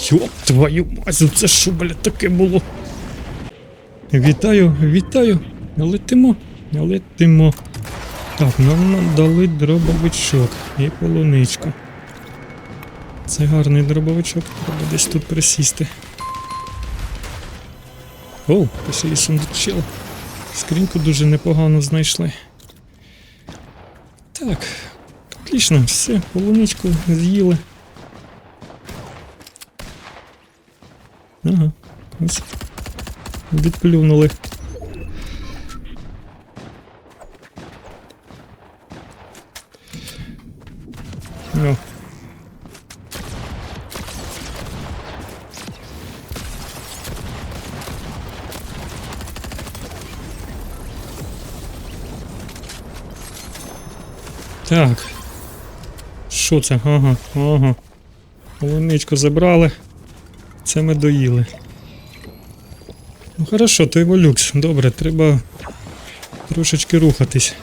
Йоп, твою мазю, це що, блядь, таке було? Вітаю, вітаю. Летимо, летимо. Так, нам надали дробовичок і полуничку. Це гарний дробовичок, треба десь тут присісти. О, пішли сундучил. Скриньку дуже непогано знайшли. Так, отлично, все, полуничку з'їли. Ага. Відплюнули. О. Так. Що це? Ага, ага. Полуничку забрали. Це ми доїли. Ну хорошо, то еволюкс. Добре, треба трошечки рухатись.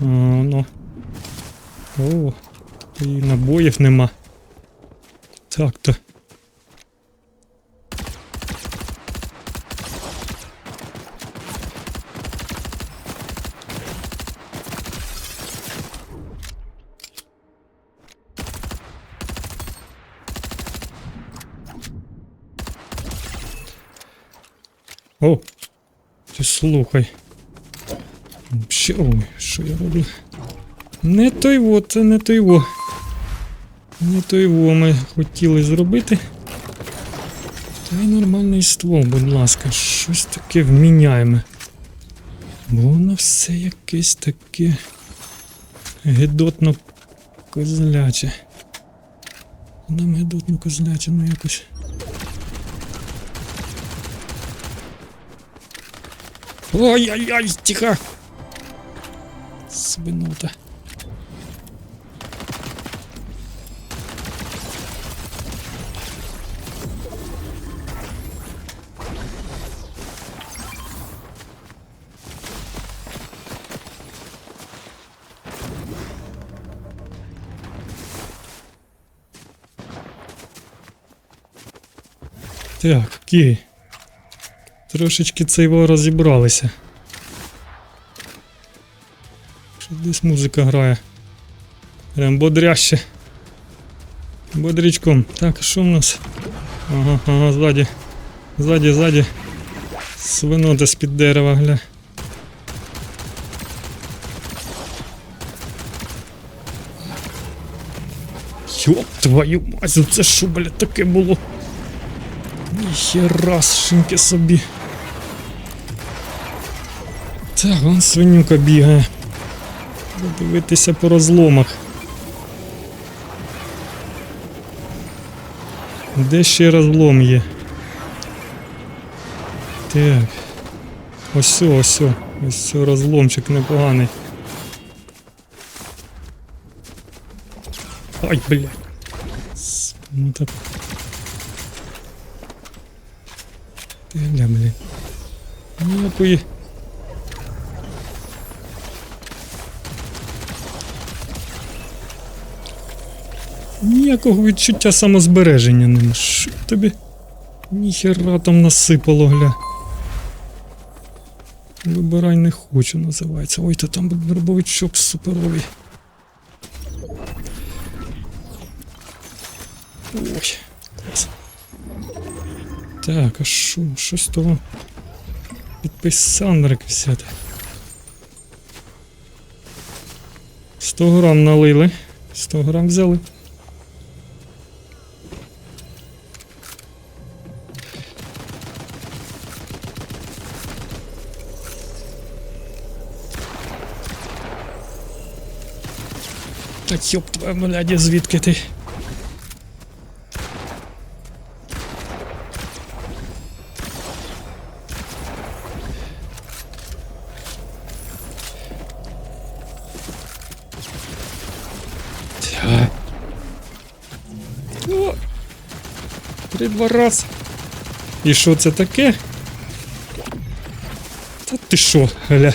Ну. О, і набоїв нема. Так О, ти слухай. Ще, ой, що я роблю? Не той во, це не той во. Не той во ми хотіли зробити. Та й нормальний ствол, будь ласка, щось таке вміняємо. Бо воно все якесь таке гидотно козляче. Нам гидотно козляче, ну якось. Ой-ой-ой, тихо! Свинота. Так, Ківі. Трошечки цейво розібралися. Що десь музика грає. Прям бодряще. Бодрячком. Так, що в нас? Ага, ага, ззаді. Ззаді, ззаді. Свинота з-під дерева, гля. Йоп, твою мазю, це що, блядь, таке було? Ніхера шинки собі. Так, вон свинюка бігає. Треба Дивитися по розломах. Де ще розлом є? Так. Ось, ось, ось розломчик непоганий. Ай, блядь. Ну так. Ти гля, блядь. Ніякої. Ніякого відчуття самозбереження нема. Що тобі? Ніхера там насипало, гля. Вибирай не хочу, називається. Ой, та там дробовичок суперовий. Ой. Так, а що? Що з того? Підписандрик взяти. 100 грам налили. 100 грам взяли. Та йоп твоя бляді, звідки ти? О! Три-два раз. І що це таке? Та ти що, гля?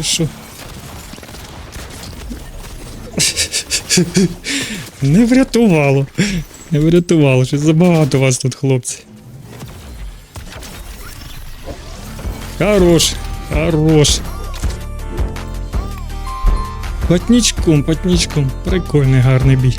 І що? Не врятувало. Не врятувало, щось забагато вас тут, хлопці. Хорош, хорош. Потнічком, потнічком. Прикольний гарний бій.